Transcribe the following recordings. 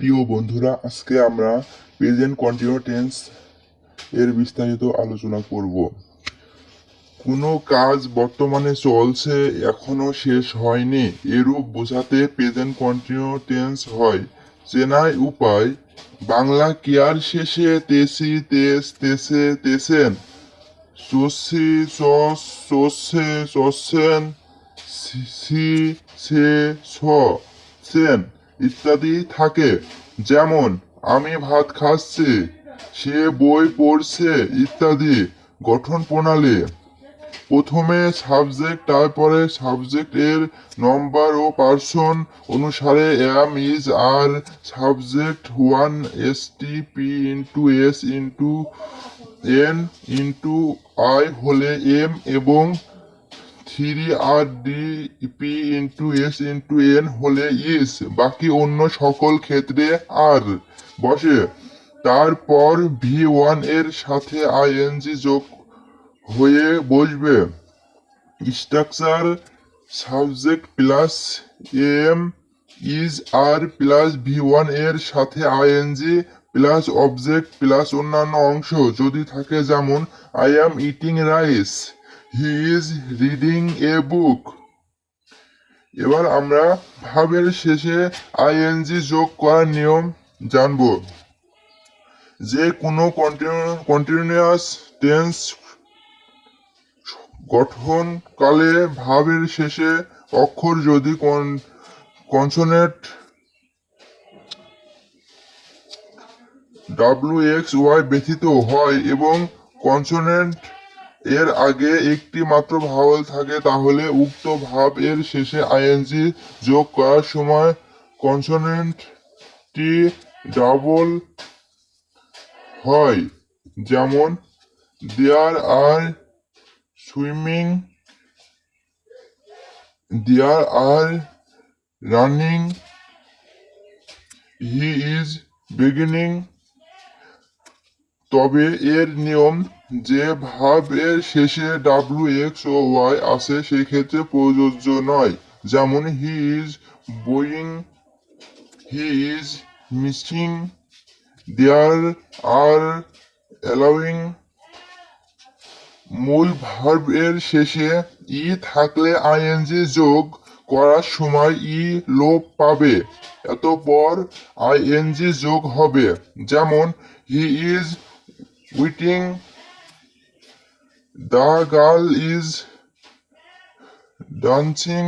প্রিয় বন্ধুরা আজকে আমরা প্রেজেন্ট কন্টিনিউ টেন্স এর বিস্তারিত আলোচনা করব। কোনো কাজ বর্তমানে চলছে এখনও শেষ হয়নি এরূপ বোঝাতে প্রেজেন্ট কন্টিনিউ টেন্স হয়। চেনাই উপায় বাংলা কেয়ার শেষে তেসি তেস তেসে তেসেন? চস চষে চষেন সি সি, সে ছ সেন? ইত্যাদি থাকে। যেমন, আমি ভাত খাচ্ছি, সে বই পড়ছে ইত্যাদি গঠন প্রণালী। প্রথমে সাবজেক্ট, তারপরে সাবজেক্ট এর নম্বর ও পার্সন অনুসারে am is are subject one S T P into S into N into I হলে এম এবং three R D P into S into N হলে ইস বাকি অন্য সকল ক্ষেত্রে আর বসে। তারপর ভি ওয়ানের সাথে আইএনজি যোগ হয়ে বসবে। Structure subject plus am is are plus V ওয়ানের সাথে আইএনজি প্লাস অবজেক্ট প্লাস অন্যান্য অংশ যদি থাকে যেমন I am eating rice he is reading a book এবার আমরা ভাবের শেষে আইএনজি যোগ করার নিয়ম জানব। যে কোনো কন্টিনিউয়াস টেন্স গঠনকালে ভাবের শেষে অক্ষর যদি কনসোনেট ডাব্লিউ এক্স ওয়াই ব্যথিত হয় এবং কনসোনেন্ট এর আগে একটি মাত্র ভাওয়াল থাকে, তাহলে উক্ত ভাব এর শেষে আইএনজি যোগ করার সময় কনসোনেন্টটি ডাবল হয়। যেমন there are swimming there are running he is beginning তবে এর নিয়ম যে ভাব এর শেষে ডাব্লিউ এক্স ও ওয়াই আছে সেই ক্ষেত্রে প্রযোজ্য নয়। যেমন he is bowing, he is missing, there are allowing মূল ভার্ব এর শেষে ই থাকলে আইএনজি যোগ করার সময় ই লোপ পাবে, এতপর আইএনজি যোগ হবে। যেমন he is writing the girl is dancing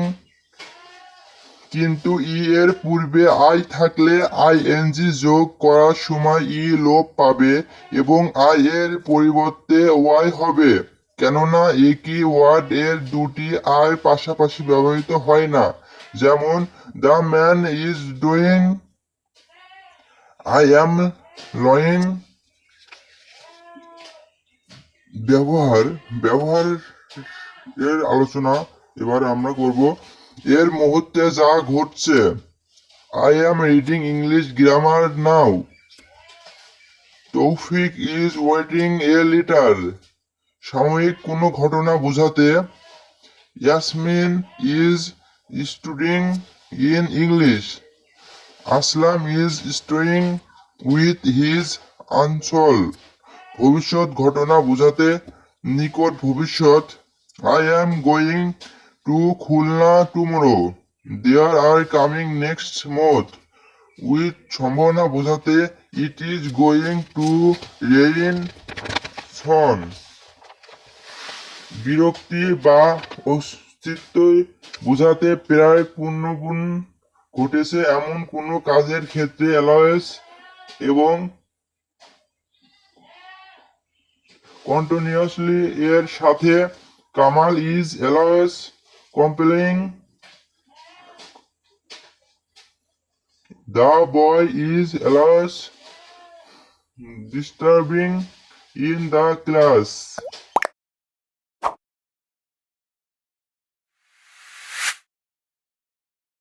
কিন্তু ই এর পূর্বে আই থাকলে আইএনজি যোগ করার সময় ই লোপ পাবে এবং আই এর পরিবর্তে ওয়াই হবে। কেননা একই ওয়ার্ড এর দুটি আই পাশাপাশি ব্যবহৃত হয় না। যেমন the man is doing I am lying ব্যবহার ব্যবহার এর আলোচনা এবার আমরা করব। এর মুহূর্তে যা ঘটছে I am reading English grammar now Taufiq is waiting a letter সাময়িক কোনো ঘটনা বোঝাতে Yasmin is studying in English Aslam is staying with his uncle ভবিষ্যৎ ঘটনা বোঝাতে নিকট ভবিষ্যৎ। I am going to Khulna tomorrow there are coming next month with সম্ভাবনা বোঝাতে it is going to rain soon বিরক্তি বা অস্তিত্ব বোঝাতে প্রায় পূর্ণগুণ ঘটেছে এমন কোনো কাজের ক্ষেত্রে অ্যালয়েস এবং কন্টিনিউয়াসলি এর সাথে Kamal is always compelling the boy is always disturbing in the class